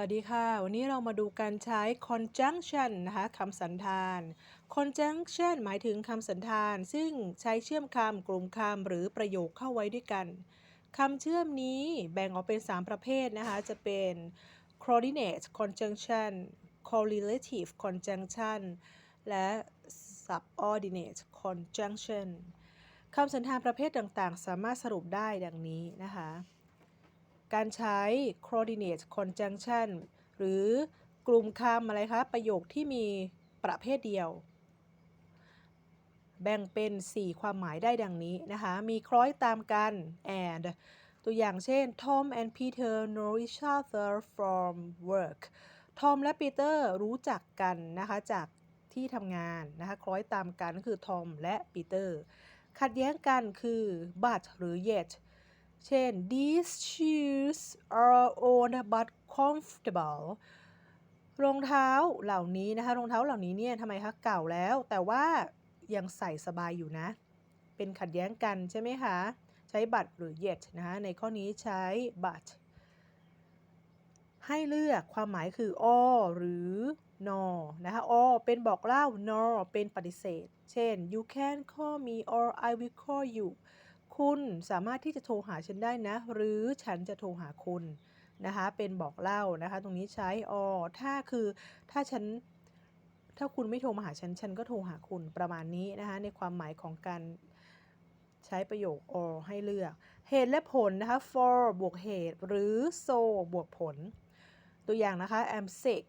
วัสดีค่ะ วันนี้เรามาดูการใช้ conjunction นะคะคำสันธาน conjunction หมายถึงคำสันธาน ซึ่งใช้เชื่อมคำกลุ่มคำหรือประโยคเข้าไว้ด้วยกันคำเชื่อมนี้แบ่งออกเป็น 3 ประเภทนะคะ จะเป็น coordinate conjunction correlative conjunction และ subordinate conjunction คำสันธานประเภทต่างๆ สามารถสรุปได้ดังนี้นะคะ การใช้ coordinate conjunction หรือกลุ่มคำอะไรคะประโยคที่มีประเภทเดียว แบ่งเป็น 4 ความหมายได้ดังนี้นะคะ มีคล้อยตามกัน and ตัวอย่างเช่น Tom and Peter know each other from work Tom และ Peter รู้จักกันนะคะจากที่ทำงานนะคะคล้อยตามกันก็คือ Tom และ Peter ขัดแย้งกันคือ but หรือ yet เช่น these shoes are old but comfortable รองเท้าเหล่านี้นะคะ รองเท้าเหล่านี้เนี่ยทำไมคะเก่าแล้ว แต่ว่ายังใส่สบายอยู่นะ เป็นขัดแย้งกันใช่ไหมคะ ใช้ but หรือ yet นะคะ ในข้อนี้ใช้ but ให้เลือกความหมายคือ or หรือ nor นะคะ or เป็นบอกเล่า nor เป็นปฏิเสธ เช่น you can call me or I will call you คุณสามารถที่จะโทรหาฉันได้นะ หรือฉันจะโทรหาคุณนะคะ เป็นบอกเล่านะคะ ตรงนี้ใช้ or ถ้าคือถ้าฉันถ้าคุณไม่โทรมาหาฉัน ฉันก็โทรหาคุณประมาณนี้นะคะ ในความหมายของการใช้ประโยค or ให้เลือก เหตุและผลนะคะ for บวกเหตุ หรือ so บวกผล ตัวอย่างนะคะ I'm sick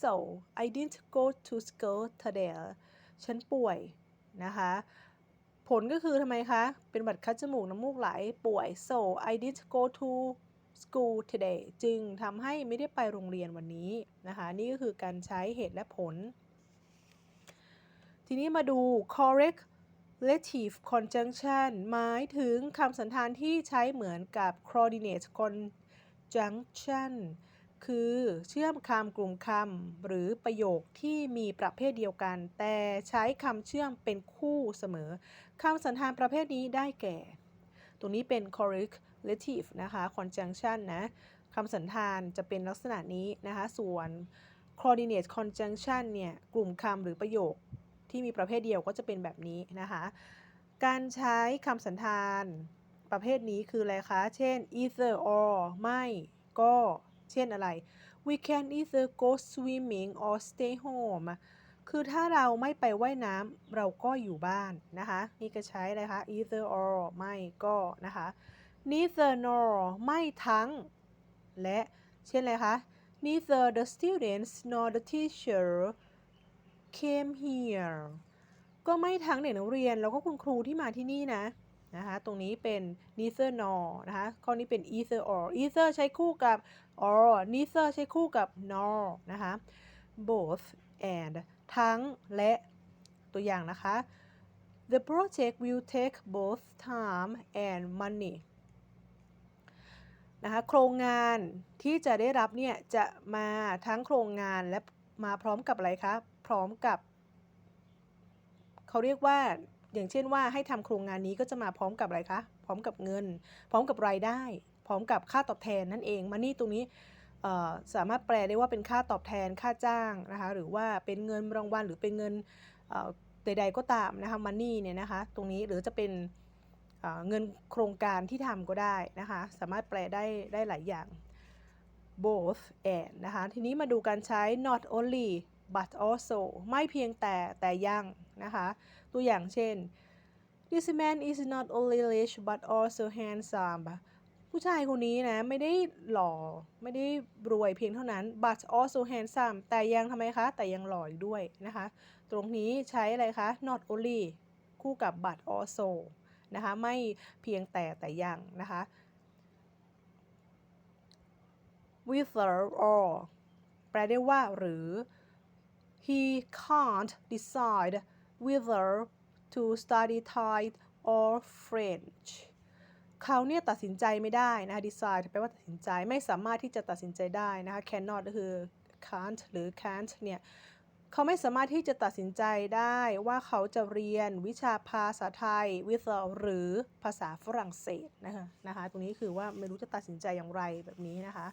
so I didn't go to school today ฉันป่วยนะคะ ผลก็คือทำไมคะ เป็นบัดคัดจมูกน้ำมูกไหลป่วย so I didn't go to school today จึงทำให้ไม่ได้ไปโรงเรียนวันนี้นะคะ นี่ก็คือการใช้เหตุและผล ทีนี้มาดู correlative conjunction หมายถึงคำสันธานที่ใช้เหมือนกับ coordinate conjunction คือเชื่อมคำกลุ่มคำหรือประโยคที่มีประเภทเดียวกัน แต่ใช้คำเชื่อมเป็นคู่เสมอคำสันธานประเภทนี้ได้แก่ ตรงนี้เป็น correlative นะคะ conjunction นะคำสันธานจะเป็นลักษณะนี้นะคะ ส่วน coordinate conjunction เนี่ยกลุ่มคำหรือประโยคที่มีประเภทเดียวก็จะเป็นแบบนี้นะคะ การใช้คำสันธานประเภทนี้คืออะไรคะ เช่น either or ไม่ก็ เช่นอะไร we can either go swimming or stay home คือถ้าเราไม่ไปไว่ายน้ำเราก็อยู่บ้านนะคะ นี่ก็ใช้อะไรคะ either or ไม่ก็นะคะ neither nor ไม่ทั้ง และเช่นอะไรคะ neither the students nor the teacher came here ก็ไม่ทั้งเด็กนักเรียนแล้วก็คุณครูที่มาที่นี่นะ นะคะ ตรงนี้เป็น neither nor นะคะ ข้อนี้เป็น either or either ใช้คู่กับ or neither ใช้คู่กับ nor นะคะ both and ทั้งและตัวอย่างนะคะ the project will take both time and money นะคะ โครงงานที่จะได้รับเนี่ย จะมาทั้งโครงงานและมาพร้อมกับอะไรคะ พร้อมกับ เขาเรียกว่า อย่างเช่นว่าให้ทำโครงงานนี้ก็จะมาพร้อมกับอะไรคะ พร้อมกับเงิน พร้อมกับรายได้ พร้อมกับค่าตอบแทนนั่นเองมานี่ตรงนี้สามารถแปลได้ว่าเป็นค่าตอบแทนค่าจ้างนะคะหรือว่าเป็นเงินรางวัลหรือเป็นเงินใดๆก็ตามนะคะมันนี่เนี่ยนะคะตรงนี้หรือจะเป็นเงินโครงการที่ทำก็ได้นะคะสามารถแปลได้ได้หลายอย่าง both and นะคะทีนี้มาดูการใช้ not only but also ไม่เพียงแต่แต่ยังนะคะ ตัวอย่างเช่น this man is not only rich but also handsome ผู้ชายคนนี้นะ ไม่ได้หล่อ ไม่ได้รวยเพียงเท่านั้น but also handsome แต่ยังทำไมคะ แต่ยังหล่ออีกด้วยนะคะ ตรงนี้ใช้อะไรคะ not only คู่กับ but also นะคะ ไม่เพียงแต่แต่ยังนะคะ whether or แปลได้ว่าหรือ he can't decide whether to study Thai or French เขาเนี่ยตัดสินใจไม่ได้นะคะ decide แปลว่าตัดสินใจไม่สามารถที่จะตัดสินใจได้นะคะ cannot ก็คือ can't หรือ can't เนี่ยเขาไม่สามารถที่จะตัดสินใจได้ว่าเขาจะเรียนวิชาภาษาไทย with หรือภาษาฝรั่งเศสนะคะนะคะ ตรงนี้คือว่าไม่รู้จะตัดสินใจอย่างไรแบบนี้นะคะ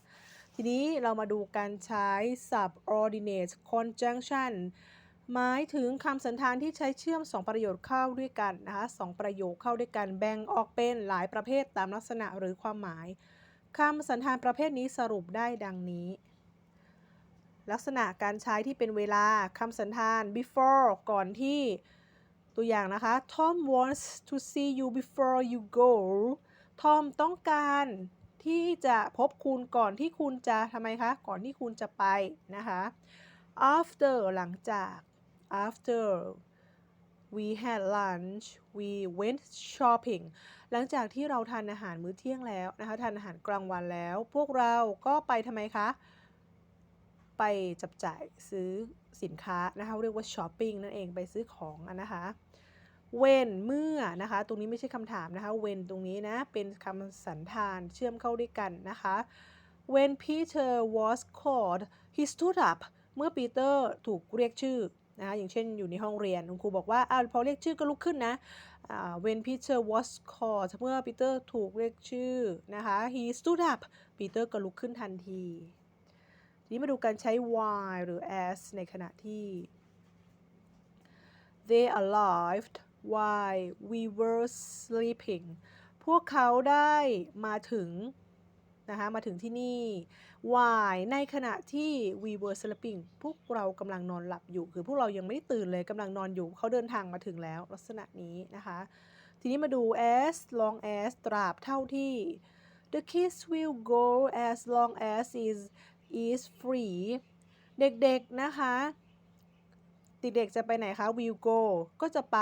ทีนี้เรามาดูการใช้ subordinate conjunction หมายถึงคำสันธานที่ใช้เชื่อม 2 ประโยคเข้าด้วยกันนะคะสองประโยคเข้าด้วยกันแบ่งออกเป็นหลายประเภทตามลักษณะหรือความหมายคำสันธานประเภทนี้สรุปได้ดังนี้ ลักษณะการใช้ที่เป็นเวลาคำสันธาน before ก่อนที่ตัวอย่างนะคะ Tom wants to see you before you go Tom ต้องการ ที่จะพบคุณก่อนที่คุณจะทำไมคะ ก่อนที่คุณจะไปนะคะ after หลังจาก after we had lunch we went shopping หลังจากที่เราทานอาหารมื้อเที่ยงแล้วนะคะ ทานอาหารกลางวันแล้ว พวกเราก็ไปทำไมคะ ไปจับจ่ายซื้อสินค้านะคะ เรียกว่า shopping นั่นเอง ไปซื้อของนะคะ when เมื่อนะคะ ตรงนี้ไม่ใช่คำถามนะคะ when ตรงนี้นะ เป็นคำสันธานเชื่อมเข้าด้วยกันนะคะ when Peter was called he stood up เมื่อปีเตอร์ถูกเรียกชื่อนะคะอย่างเช่นอยู่ในห้องเรียนคุณครูบอกว่าอ้าวพอเรียกชื่อก็ลุกขึ้นนะ uh, when Peter was called เมื่อปีเตอร์ถูกเรียกชื่อนะคะ he stood up ปีเตอร์ก็ลุกขึ้นทันที ทีนี้มาดูการใช้ why หรือ as ในขณะที่ they arrived while we were sleeping พวกเขาได้มาถึงนะคะมาถึงที่นี่ why ในขณะที่ we were sleeping พวกเรากำลังนอนหลับอยู่ คือพวกเรายังไม่ได้ตื่นเลยกำลังนอนอยู่ เขาเดินทางมาถึงแล้วลักษณะนี้นะคะ ทีนี้มาดู as long as ตราบเท่าที่ the kids will go as long as is is free เด็กๆนะคะ เด็กๆจะไปไหนคะ will go ก็จะไป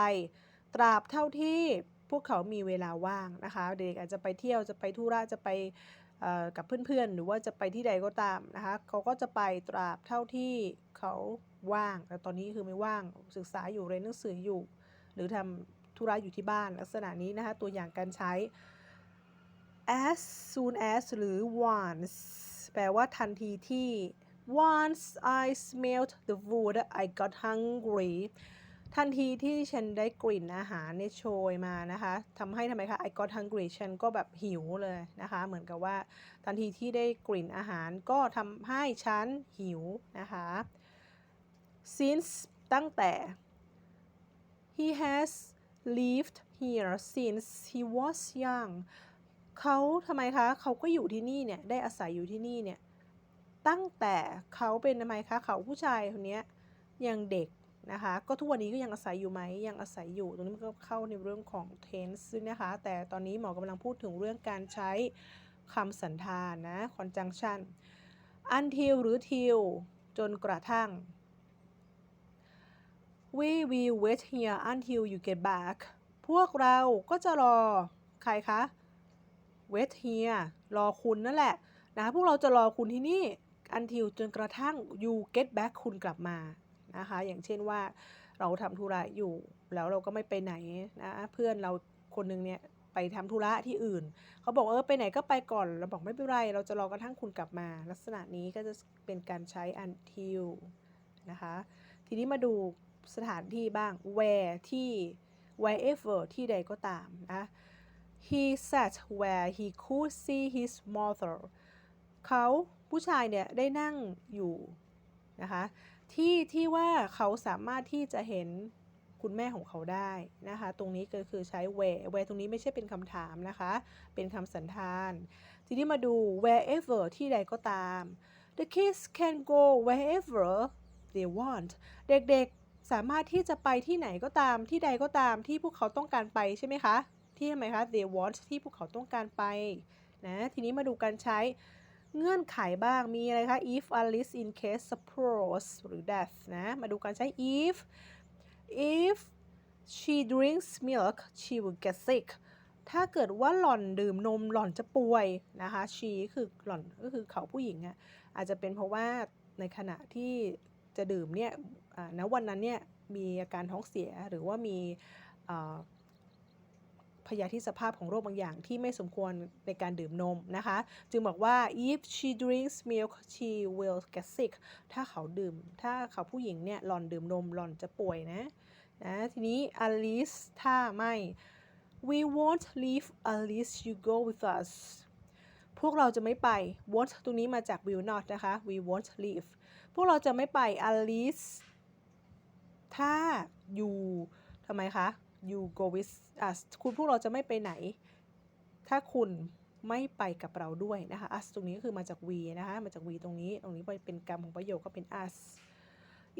ตราบเท่าที่พวกเขามีเวลาว่างนะคะ เด็กอาจจะไปเที่ยวจะไปธุระจะไปกับเพื่อนๆ หรือว่าจะไปที่ใดก็ตามนะคะเขาก็จะไปตราบเท่าที่เขาว่าง แต่ตอนนี้คือไม่ว่างศึกษาอยู่เรียนหนังสืออยู่ หรือทำธุระอยู่ที่บ้านลักษณะนี้นะคะ ตัวอย่างการใช้ as soon as หรือ once แปลว่าทันทีที่ once I smelled the food I got hungry ทันทีที่ฉันได้กลิ่นอาหารเนี่ยโชยมานะคะทำให้ทำไมคะ I got hungry ฉันก็แบบหิวเลยนะคะ เหมือนกับว่าทันทีที่ได้กลิ่นอาหารก็ทำให้ฉันหิวนะคะ since ตั้งแต่ he has lived here since he was young เขาทำไมคะ เขาก็อยู่ที่นี่เนี่ย ได้อาศัยอยู่ที่นี่เนี่ย ตั้งแต่เขาเป็นทำไมคะ เขาผู้ชายคนนี้ยังเด็ก นะคะ ก็ทุกวันนี้ก็ยังอาศัยอยู่ไหมยังอาศัยอยู่ ตรงนี้มันก็เข้าในเรื่องของ tense นะคะ แต่ตอนนี้หมอกำลังพูดถึงเรื่องการใช้คำสันธานนะ conjunction until หรือ till จนกระทั่ง we will wait here until you get back พวกเราก็จะรอใครคะ wait here รอคุณนั่นแหละนะพวกเราจะรอคุณที่นี่ until จนกระทั่ง you get back คุณกลับมา นะคะ อย่างเช่นว่าเราทำธุระอยู่ แล้วเราก็ไม่ไปไหนนะเพื่อนเราคนนึงเนี่ยไปทำธุระที่อื่น เขาบอกเออไปไหนก็ไปก่อนเราบอกไม่เป็นไร เราจะรอกระทั่งคุณกลับมา ลักษณะนี้ก็จะเป็นการใช้ until นะคะ ทีนี้มาดูสถานที่บ้าง where ที่ wherever ที่ใดก็ตามนะ he sat where he could see his mother เขาผู้ชายเนี่ยได้นั่งอยู่นะคะ ที่ที่ว่าเขาสามารถที่จะเห็นคุณแม่ของเขาได้นะคะ ตรงนี้ก็คือใช้ where where ตรงนี้ไม่ใช่เป็นคำถามนะคะ เป็นคำสันธาน ทีนี้มาดู wherever ที่ใดก็ตาม the kids can go wherever they want เด็กๆสามารถที่จะไปที่ไหนก็ตาม ที่ใดก็ตามที่พวกเขาต้องการไปใช่ไหมคะ ที่ทำไมคะ they want ที่พวกเขาต้องการไปนะ ทีนี้มาดูการใช้ เงื่อนไขบ้างมีอะไรคะ if Alice in case suppose หรือ death นะ มาดูการใช้ if if she drinks milk she will get sick ถ้าเกิดว่าหล่อนดื่มนมหล่อนจะป่วยนะคะ she คือหล่อนก็คือเขาผู้หญิงอะอาจจะเป็นเพราะว่าในขณะที่จะดื่มเนี่ยณวันนั้นเนี่ยมีอาการท้องเสียหรือว่ามี พยาธิสภาพของโรคบางอย่างที่ไม่สมควรในการดื่มนมนะคะ จึงบอกว่า if she drinks milk she will get sick ถ้าเขาดื่ม ถ้าเขาผู้หญิงเนี่ยหล่อนดื่มนมหล่อนจะป่วยนะนะทีนี้ Alice ถ้าไม่ we won't leave Alice you go with us พวกเราจะไม่ไป won't ตรงนี้มาจาก will not นะคะ we won't leave พวกเราจะไม่ไป unless ถ้า you ทำไมคะ you go with us คุณพวกเราจะไม่ไปไหน ถ้าคุณไม่ไปกับเราด้วยนะคะ us ตรงนี้ก็คือมาจาก we นะคะ มาจาก we ตรงนี้ ตรงนี้เป็นกรรมของประโยคก็เป็น us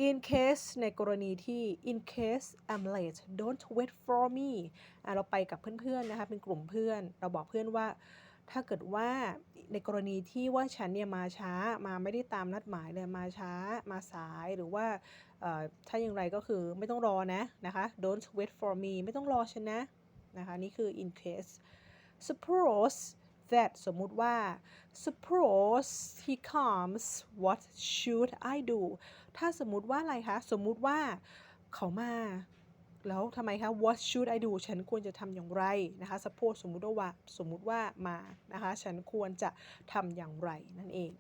in case ในกรณีที่ in case I'm late don't wait for me อะเราไปกับเพื่อนๆ นะคะ เป็นกลุ่มเพื่อน เราบอกเพื่อนว่า ถ้าเกิดว่าในกรณีที่ว่าฉันเนี่ยมาช้า มาไม่ได้ตามนัดหมายเลย มาช้า มาสาย หรือว่า ถ้าอย่างไรก็คือไม่ต้องรอนะนะคะ don't wait for me ไม่ต้องรอฉันนะนะคะนี่คือ in case suppose that สมมุติว่า suppose he comes what should I do ถ้าสมมุติว่าอะไรคะ สมมุติว่าเขามา แล้วทำไมคะ what should I do ฉันควรจะทำอย่างไรนะคะ suppose สมมุติว่าสมมุติว่ามานะคะ ฉันควรจะทำอย่างไรนั่นเอง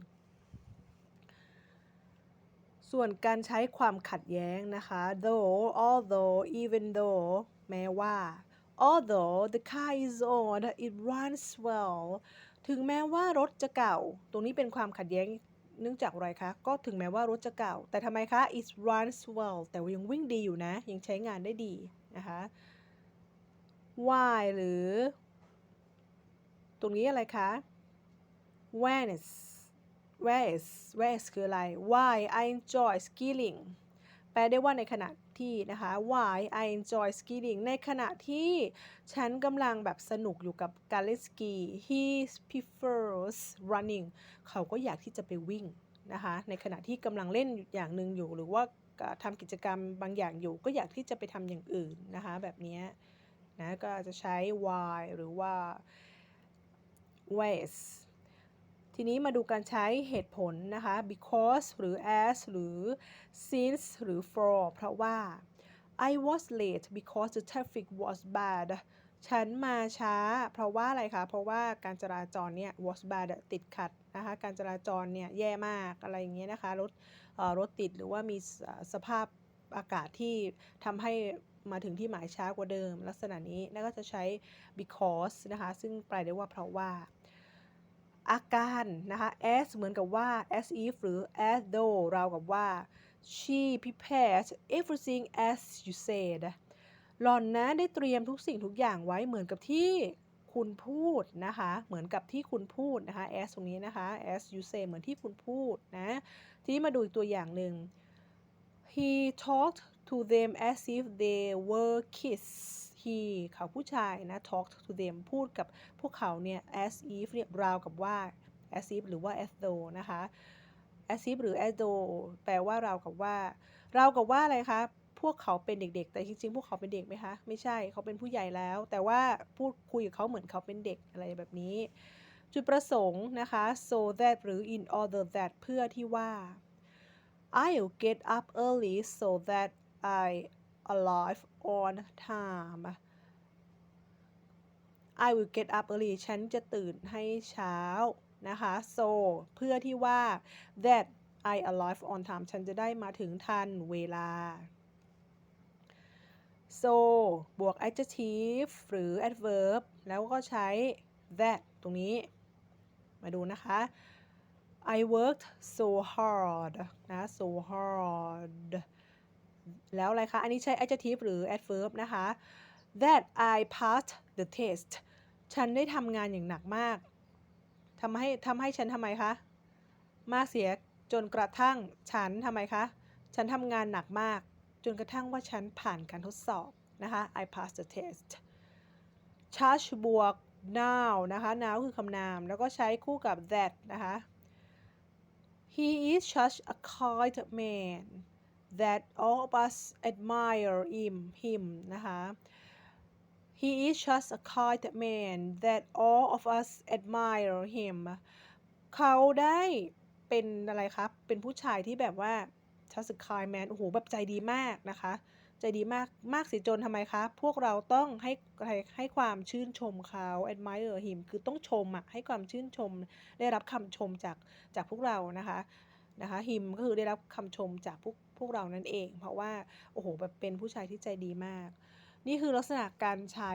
ส่วนการใช้ความขัดแย้งนะคะ though although even though แม้ว่า although the car is old it runs well ถึงแม้ว่ารถจะเก่า ตรงนี้เป็นความขัดแย้งเนื่องจากอะไรคะ ก็ถึงแม้ว่ารถจะเก่า แต่ทำไมคะ it runs well แต่ว่ายังวิ่งดีอยู่นะ ยังใช้งานได้ดีนะคะ why หรือ ตรงนี้อะไรคะ when is where is where is คืออะไร why I enjoy skiing แปลได้ว่าในขณะที่นะคะ why I enjoy skiing ในขณะที่ฉันกำลังแบบสนุกอยู่กับการเล่นสกี he prefers running เขาก็อยากที่จะไปวิ่งนะคะ ในขณะที่กำลังเล่นอย่างหนึ่งอยู่ หรือว่าทำกิจกรรมบางอย่างอยู่ ก็อยากที่จะไปทำอย่างอื่นนะคะ แบบนี้นะ ก็จะใช้ why หรือว่า where's ทีนี้มาดูการใช้เหตุผลนะคะ because หรือ as หรือ since หรือ for เพราะว่า I was late because the traffic was bad ฉันมาช้า เพราะว่าอะไรคะ เพราะว่าการจราจรเนี่ย was bad ติดขัดนะคะ การจราจรเนี่ยแย่มากอะไรอย่างเงี้ยนะคะ รถรถติดหรือว่ามีสภาพอากาศที่ทำให้มาถึงที่หมายช้ากว่าเดิม ลักษณะนี้นั่นก็จะใช้ because นะคะ ซึ่งแปลได้ว่าเพราะว่า อาการนะคะ as เหมือนกับว่า as if หรือ as though เรากับว่า she prepared everything as you said หล่อนนะได้เตรียมทุกสิ่งทุกอย่างไว้เหมือนกับที่คุณพูดนะคะ เหมือนกับที่คุณพูดนะคะ as ตรงนี้นะคะ as you say เหมือนที่คุณพูดนะ ทีนี้มาดูอีกตัวอย่างหนึ่ง he talked to them as if they were kids he เขาผู้ชายนะ talk to them พูดกับพวกเขาเนี่ย as if เนี่ยราวกับว่า as if หรือว่า as though นะคะ as if หรือ as though แปลว่าราวกับว่า ราวกับว่าอะไรคะ พวกเขาเป็นเด็ก ๆ แต่จริงๆ พวกเขาเป็นเด็กไหมคะ ไม่ใช่ เขาเป็นผู้ใหญ่แล้ว แต่ว่าพูดคุยกับเขาเหมือนเขาเป็นเด็กอะไรแบบนี้ จุดประสงค์นะคะ so that หรือ in order that เพื่อที่ว่า I'll get up early so that I arrive on time I will get up early ฉันจะตื่นให้เช้านะคะ so เพื่อที่ว่า that I arrive on time ฉันจะได้มาถึงทันเวลา so บวก adjective หรือ adverb แล้วก็ใช้ that ตรงนี้ มาดูนะคะ I worked so hard นะ so hard แล้วอะไรคะ อันนี้ใช้ adjective หรือ adverb นะคะ that I passed the test ฉันได้ทำงานอย่างหนักมากทำให้ทำให้ฉันทำไมคะ มากเสียจนกระทั่งฉันทำไมคะ ฉันทำงานหนักมาก จนกระทั่งว่าฉันผ่านการทดสอบนะคะ I passed the test charge บวก now นะคะ now คือคำนาม แล้วก็ใช้คู่กับ that นะคะ he is such a kind man that all of us admire him him นะคะ he is just a kind man that all of us admire him เขาได้เป็นอะไรครับ เป็นผู้ชายที่แบบว่า just a kind man โอ้โห แบบใจดีมากนะคะ ใจดีมาก มากสิจนทำไมคะ พวกเราต้องให้ให้ให้ความชื่นชมเขา admire him คือต้องชมอะให้ความชื่นชม ได้รับคำชมจากจากพวกเรานะคะนะคะ him ก็คือได้รับคำชมจากพวก พวกเรานั่นเอง เพราะว่าโอ้โหแบบเป็นผู้ชายที่ใจดีมาก นี่คือลักษณะการใช้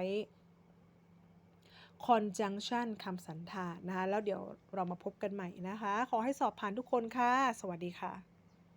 conjunction คำสันธานนะคะแล้วเดี๋ยวเรามาพบกันใหม่นะคะ ขอให้สอบผ่านทุกคนค่ะ สวัสดีค่ะ